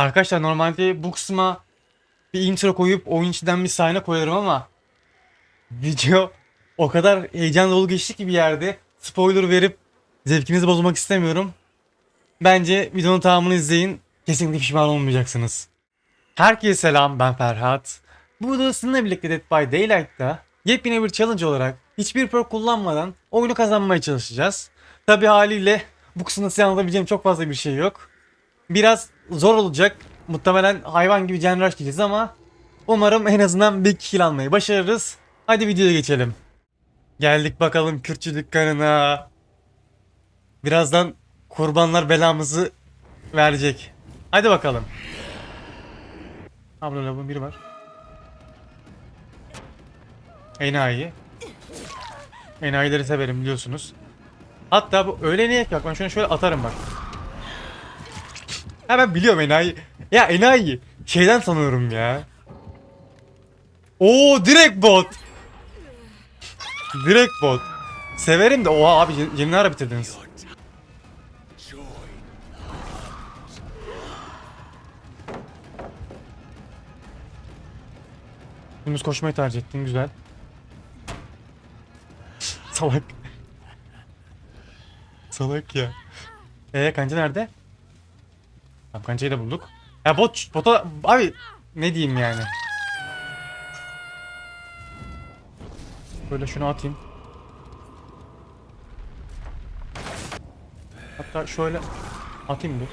Arkadaşlar normalde bu kısma bir intro koyup oyun içinden bir sahne koyarım ama video o kadar heyecan dolu geçti ki bir yerde spoiler verip zevkinizi bozmak istemiyorum. Bence videonun tamamını izleyin. Kesinlikle pişman olmayacaksınız. Herkese selam ben Ferhat. Bu videoda sizinle birlikte Dead by Daylight'ta yepyeni bir challenge olarak hiçbir perk kullanmadan oyunu kazanmaya çalışacağız. Tabi haliyle bu kısımda size anlatabileceğim çok fazla bir şey yok. Biraz zor olacak. Muhtemelen hayvan gibi can rush diyeceğiz ama umarım en azından bir kill almayı başarırız. Hadi videoya geçelim. Geldik bakalım Kürtçü dükkanına. Birazdan kurbanlar belamızı verecek. Hadi bakalım. Abla lavabonun biri var. Enayi. Enayileri severim biliyorsunuz. Hatta bu öyle niye bak ben şunu şöyle atarım bak. Ha ben biliyorum enayi. Ya enayi. Şeyden sanıyorum ya. Oo direkt bot. direkt bot. Severim de oha abi yeni- ara bitirdiniz. Dümdüz koşmayı tercih ettin güzel. Salak. Salak ya. Eee kanca nerede? Tamam kancayı da bulduk. Ya bot, bota abi ne diyeyim yani. Böyle şunu atayım. Hatta şöyle atayım bir.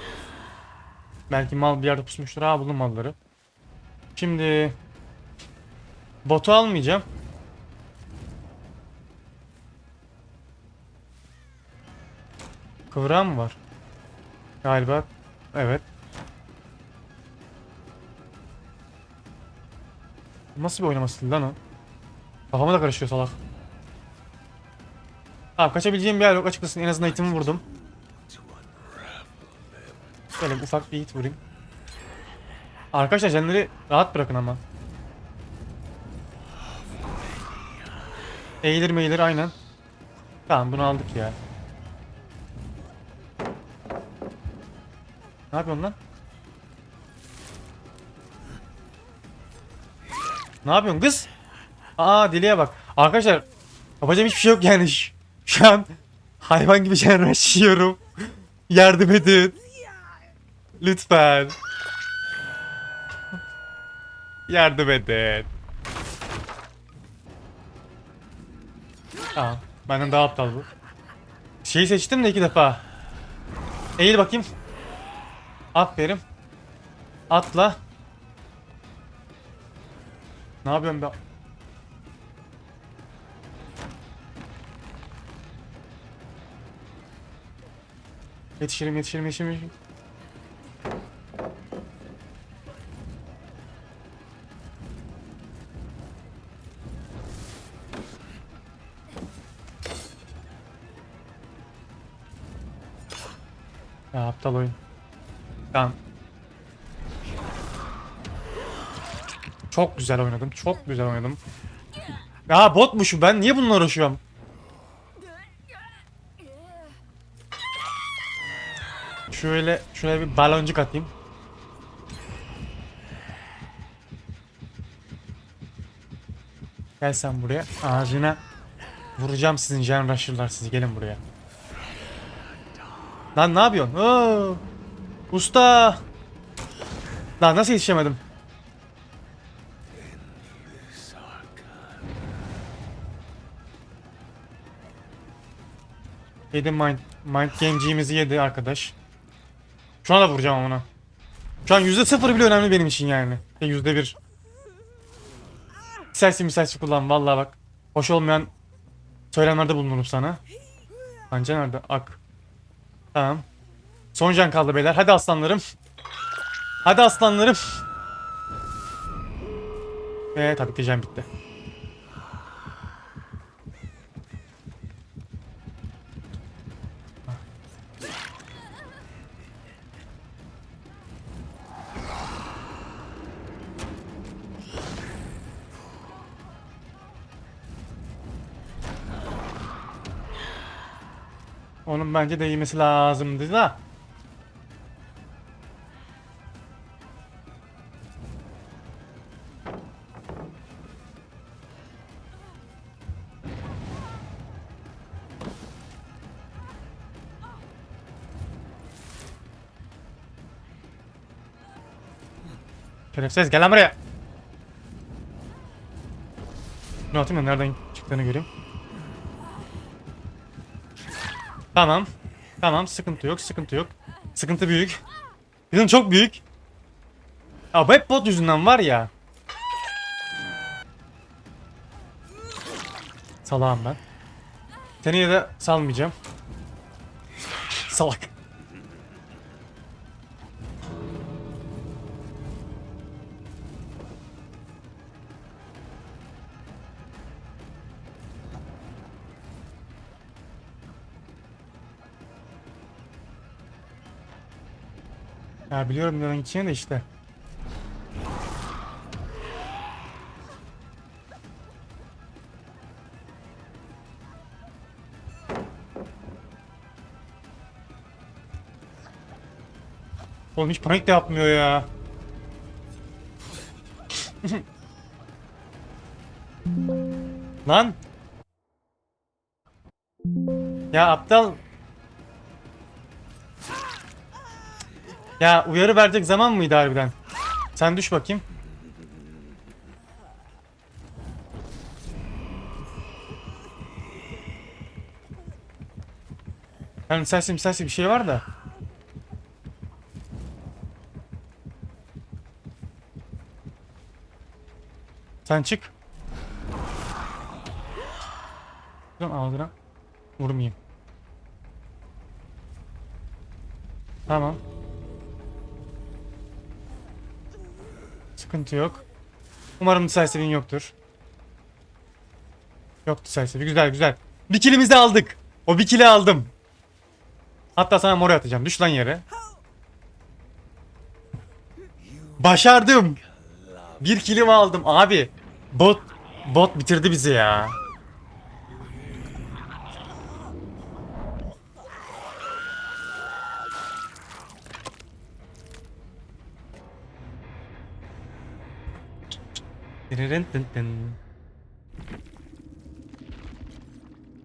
Belki mal bir yerde pusmuştur. Ha buldum malları. Şimdi botu almayacağım. Kıvrağım mı var? Galiba evet. Nasıl bir oynama stili lan o? Kafama da karışıyor salak. Tamam kaçabileceğim bir yer yok açıkçası en azından itimi vurdum. Şöyle ufak bir hit vurayım. Arkadaşlar canları rahat bırakın ama. Eğilir meğilir aynen. Tamam bunu aldık ya. Ne yapıyorsun lan? Ne yapıyorsun kız? Aa deliye bak. Arkadaşlar yapacağım hiçbir şey yok yani. Şu an hayvan gibi şeyler yaşıyorum. Yardım edin. Lütfen. Yardım edin. Tamam. Benden daha aptal bu. Şeyi seçtim de iki defa. Eğil bakayım. Aferin. Atla. Ne yapıyorsun be? Yetişirim yetişirim yetişirim. yetişirim. Ya aptal oyun. Tamam. Çok güzel oynadım. Çok güzel oynadım. Ya botmuşum ben. Niye bununla uğraşıyorum? Şöyle şöyle bir baloncuk atayım. Gel sen buraya. Ağzına vuracağım sizin can rusher'lar sizi. Gelin buraya. Lan ne yapıyorsun? Oo. Usta. Lan nasıl yetişemedim? Yedi mind, mind gameciğimizi yedi arkadaş. Şu anda vuracağım ona. Şu an yüzde sıfır bile önemli benim için yani. Şey, Yüzde bir. Misalsi kullan vallahi bak. Hoş olmayan söylemlerde bulunurum sana. Anca nerede? Ak. Tamam. Son can kaldı beyler. Hadi aslanlarım. Hadi aslanlarım. Ve tabii ki can bitti. Onun bence değmesi lazımdı da. Şerefsiz gel lan buraya. Ne atayım da nereden çıktığını göreyim. Tamam. Tamam sıkıntı yok sıkıntı yok. Sıkıntı büyük. Bizim çok büyük. Ya bu hep bot yüzünden var ya. Salağım ben. Seni de salmayacağım. Salak. Ya biliyorum neden gideceğini de işte. Oğlum hiç panik de yapmıyor ya. Lan. Ya aptal. Ya uyarı verecek zaman mıydı harbiden? Sen düş bakayım. Yani misal misal bir şey var da. Sen çık. Dur aldıram. Vurmayayım. Tamam. Sıkıntı yok. Umarım decisivin yoktur. Yok decisive. Güzel güzel. Bir kilimizi aldık. O bir kili aldım. Hatta sana mor atacağım. Düş lan yere. Başardım. Bir kilimi aldım abi. Bot bot bitirdi bizi ya.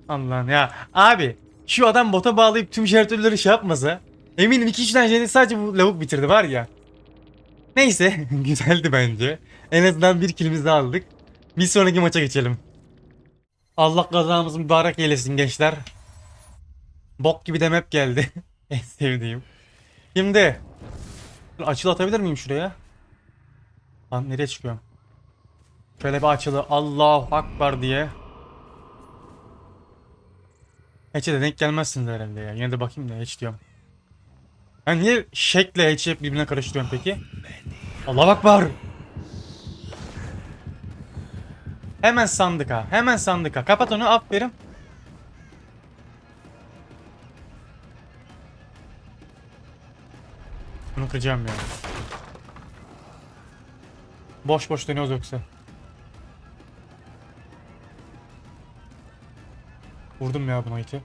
Allah'ım ya. Abi şu adam bota bağlayıp tüm jeneratörleri şey yapmasa eminim 2-3 tane jeneratör sadece bu lavuk bitirdi var ya. Neyse güzeldi bence. En azından bir kilimizi aldık. Bir sonraki maça geçelim. Allah kazamızı mübarek eylesin gençler. Bok gibi de map geldi. en sevdiğim. Şimdi açıl atabilir miyim şuraya? Lan nereye çıkıyorum? Şöyle bir açılı Allahu Akbar diye. Hatch'e de denk gelmezsiniz herhalde ya. Yine de bakayım da hatch diyorum. Ben niye şekle hatch'i birbirine karıştırıyorum peki? Allahu Akbar. Hemen sandık ha. Hemen sandık ha. Kapat onu aferin. Bunu kıracağım ya. Boş boş dönüyoruz yoksa. Vurdum ya buna iti.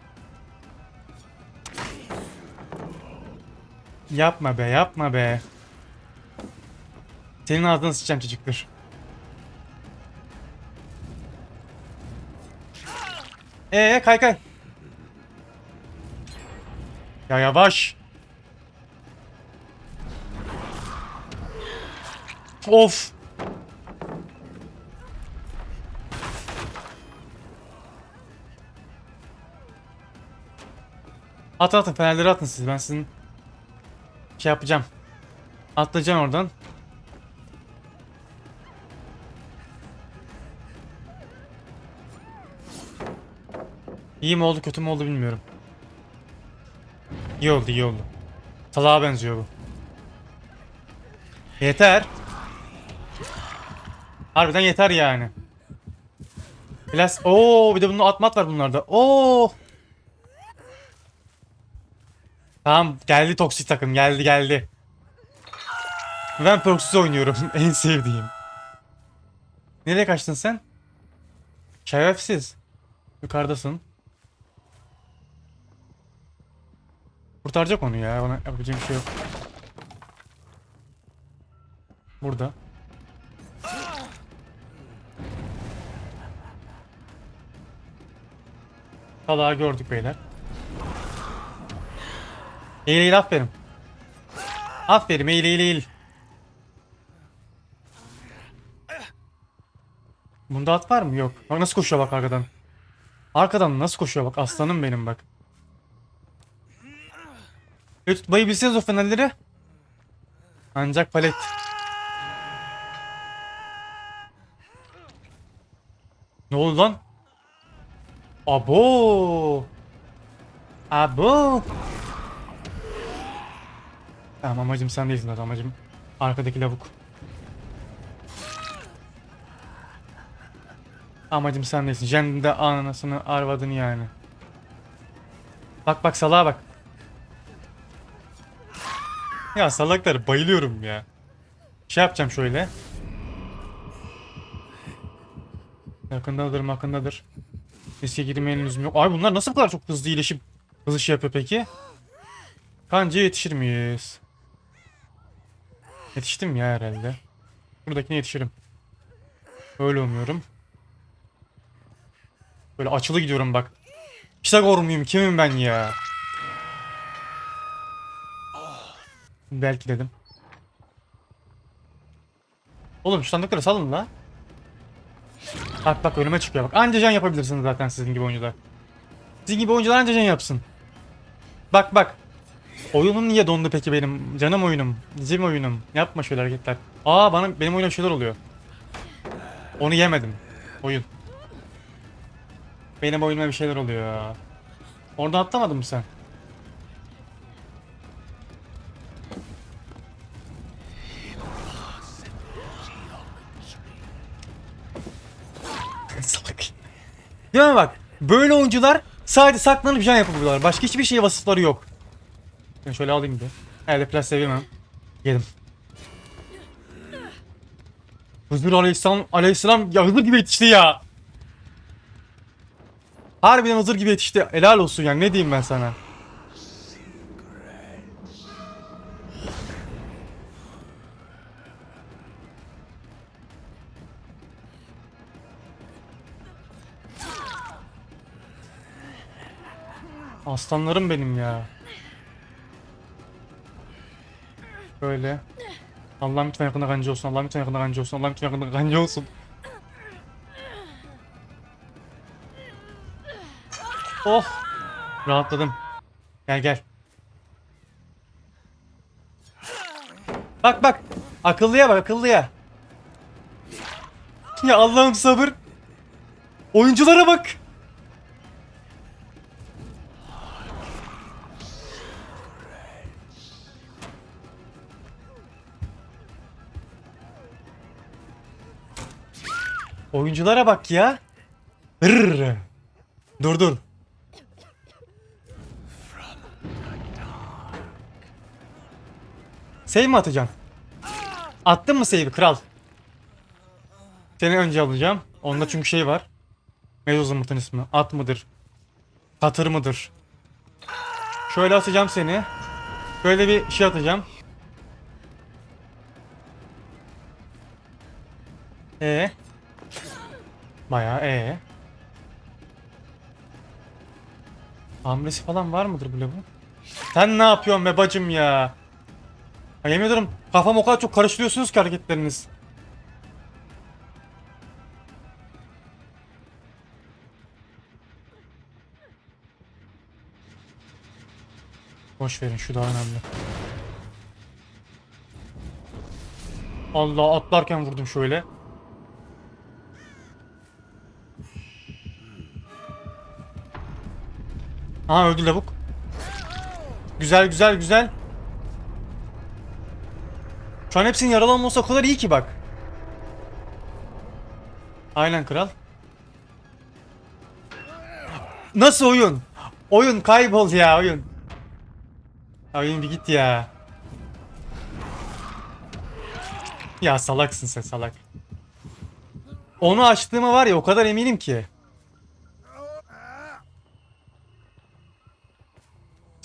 Yapma be yapma be. Senin ağzına sıçacağım çocuklar. Ee kay kay. Ya yavaş. Of. Atın atın fenerleri atın siz ben sizin şey yapacağım. Atlayacağım oradan. İyi mi oldu kötü mü oldu bilmiyorum. İyi oldu iyi oldu. Salağa benziyor bu. Yeter. Harbiden yeter yani. Biraz Oo bir de bunun atmat var bunlarda. Oo. Tamam geldi toksik takım geldi geldi. Ben proxys oynuyorum en sevdiğim. Nereye kaçtın sen? Şerefsiz. Yukarıdasın. Kurtaracak onu ya. Ona yapacağım bir şey yok. Burada. Salağı gördük beyler. Eğil eğil aferin. Aferin eğil eğil eğil. Bunda at var mı? Yok. Bak nasıl koşuyor bak arkadan. Arkadan nasıl koşuyor bak aslanım benim bak. E tutmayı bilseniz o fenerleri. Ancak palet. Ne oldu lan? Abo. Abo. Tamam amacım sen değilsin zaten amacım. Arkadaki lavuk. Amacım sen değilsin. Jen de anasını arvadını yani. Bak bak salağa bak. Ya salaklar bayılıyorum ya. Şey yapacağım şöyle. Yakındadır yakındadır. Riske girmeyin lüzum yok. Abi bunlar nasıl bu kadar çok hızlı iyileşip hızlı şey yapıyor peki? Kanca yetişir miyiz? Yetiştim ya herhalde. Buradakine yetişirim. Öyle umuyorum. Böyle açılı gidiyorum bak. Pisagor muyum? Kimim ben ya? Belki dedim. Oğlum şu sandıkları salın la. Bak bak önüme çıkıyor bak. Anca can yapabilirsiniz zaten sizin gibi oyuncular. Sizin gibi oyuncular anca can yapsın. Bak bak. Oyunum niye dondu peki benim? Canım oyunum. Bizim oyunum. Yapma şöyle hareketler. Aa bana benim oyuna şeyler oluyor. Onu yemedim. Oyun. Benim oyunuma bir şeyler oluyor. Orada atlamadın mı sen? Salak. Değil mi bak? Böyle oyuncular sadece saklanıp can yapabiliyorlar. Başka hiçbir şeye vasıfları yok. Ben şöyle alayım bir. Herhalde plas sevemem. Yedim. Hızır Aleyhisselam, Aleyhisselam ya Hızır gibi yetişti ya. Harbiden Hızır gibi yetişti. Helal olsun yani ne diyeyim ben sana. Aslanlarım benim ya. Böyle. Allah'ım lütfen yakında kancı olsun. Allah'ım lütfen yakında kancı olsun. Allah'ım lütfen yakında kancı olsun. Oh. Rahatladım. Gel gel. Bak bak. Akıllıya bak akıllıya. Ya Allah'ım sabır. Oyunculara bak. Oyunculara bak ya. Hırr. Dur dur. Save mi atacaksın? Attın mı save'i kral? Seni önce alacağım. Onda çünkü şey var. Zımbırtın ismi? At mıdır? Katır mıdır? Şöyle atacağım seni. Böyle bir şey atacağım. E. Bayağı e. Hamlesi falan var mıdır bu lavun? Sen ne yapıyorsun be bacım ya? Ha, yemin ederim kafam o kadar çok karıştırıyorsunuz ki hareketleriniz. Boş verin şu daha önemli. Allah atlarken vurdum şöyle. Aa öldü lavuk. Güzel güzel güzel. Şu an hepsinin yaralanması o kadar iyi ki bak. Aynen kral. Nasıl oyun? Oyun kaybol ya oyun. Oyun bir git ya. Ya salaksın sen salak. Onu açtığıma var ya o kadar eminim ki.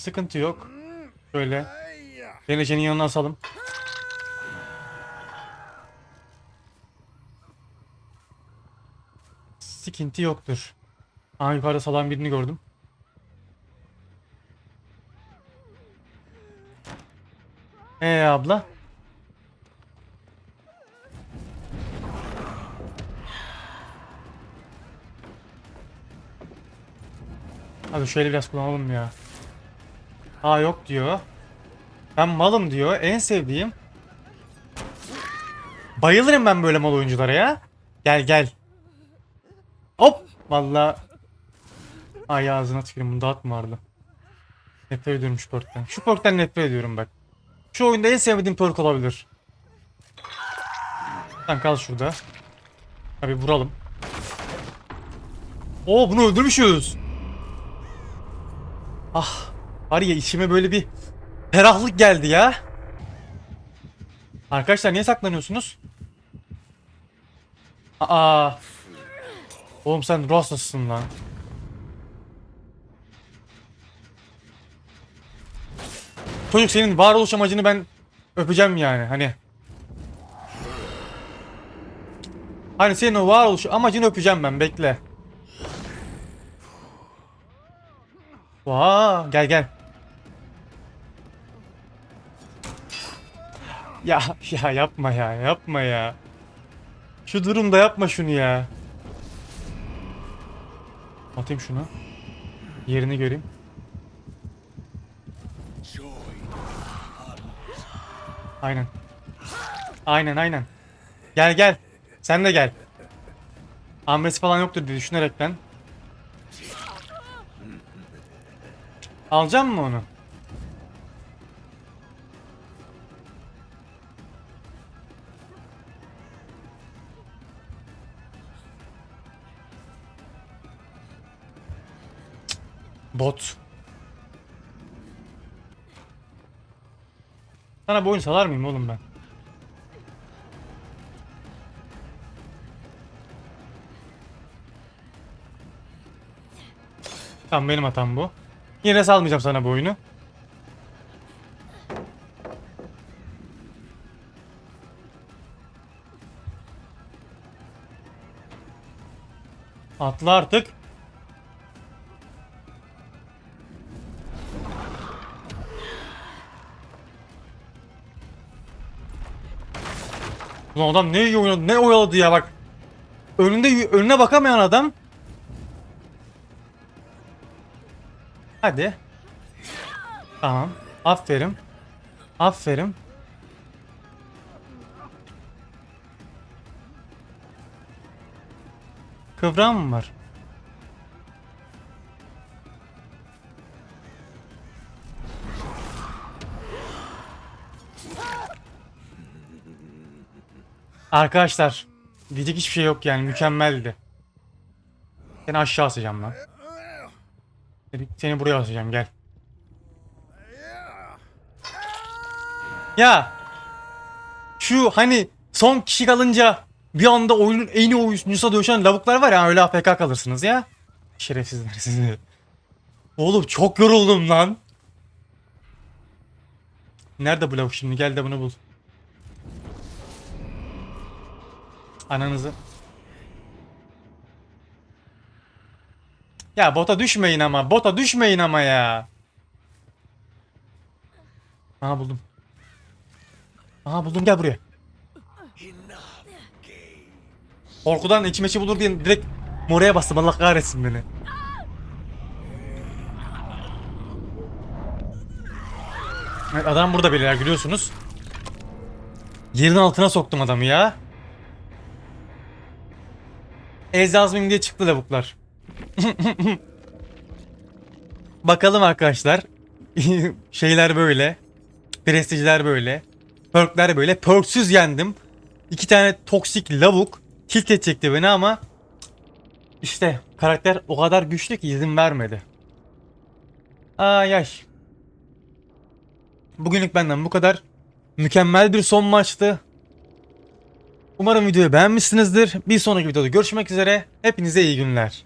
Sıkıntı yok. Şöyle. Denecenin yanına asalım. Sıkıntı yoktur. Aa yukarıda salan birini gördüm. Ee abla. Abi şöyle biraz kullanalım ya. Aa yok diyor. Ben malım diyor. En sevdiğim. Bayılırım ben böyle mal oyunculara ya. Gel gel. Hop. Valla. Ay ağzına tükürüm. Bunda at mı vardı? Nefret ediyorum şu perkten. Şu perkten nefret ediyorum bak. Şu oyunda en sevmediğim perk olabilir. Sen kal şurada. Abi vuralım. Oo bunu öldürmüşüz. Ah. Var ya içime böyle bir ferahlık geldi ya. Arkadaşlar niye saklanıyorsunuz? Aa. Oğlum sen ruh hastasısın lan. Çocuk senin varoluş amacını ben öpeceğim yani hani. Hani senin o varoluş amacını öpeceğim ben bekle. Vaa gel gel. Ya ya yapma ya yapma ya. Şu durumda yapma şunu ya. Atayım şunu. Yerini göreyim. Aynen. Aynen aynen. Gel gel. Sen de gel. Amresi falan yoktur diye düşünerekten. Alacağım mı onu? Bot. Sana bu oyunu salar mıyım oğlum ben? Tamam benim hatam bu. Yine salmayacağım sana bu oyunu. Atla artık. Ulan adam ne iyi oynadı, ne oyaladı ya bak. Önünde önüne bakamayan adam. Hadi. Tamam. Aferin. Aferin. Kıvram mı var? Arkadaşlar diyecek hiçbir şey yok yani mükemmeldi. Seni aşağı asacağım lan. Seni, seni buraya asacağım gel. Ya şu hani son kişi kalınca bir anda oyunun en iyi oyuncusa dönüşen lavuklar var ya öyle AFK kalırsınız ya. Şerefsizler sizi. Oğlum çok yoruldum lan. Nerede bu lavuk şimdi gel de bunu bul. Ananızı. Ya bota düşmeyin ama. Bota düşmeyin ama ya. Aha buldum. Aha buldum gel buraya. Korkudan içim içi bulur diye direkt moraya bastım Allah kahretsin beni. Evet adam burada beyler gülüyorsunuz. Yerin altına soktum adamı ya. Ezazmim diye çıktı lavuklar. Bakalım arkadaşlar. Şeyler böyle. Prestijler böyle. Perkler böyle. Perksüz yendim. İki tane toksik lavuk. Tilt edecekti beni ama işte karakter o kadar güçlü ki izin vermedi. Ay ay. Bugünlük benden bu kadar. Mükemmel bir son maçtı. Umarım videoyu beğenmişsinizdir. Bir sonraki videoda görüşmek üzere. Hepinize iyi günler.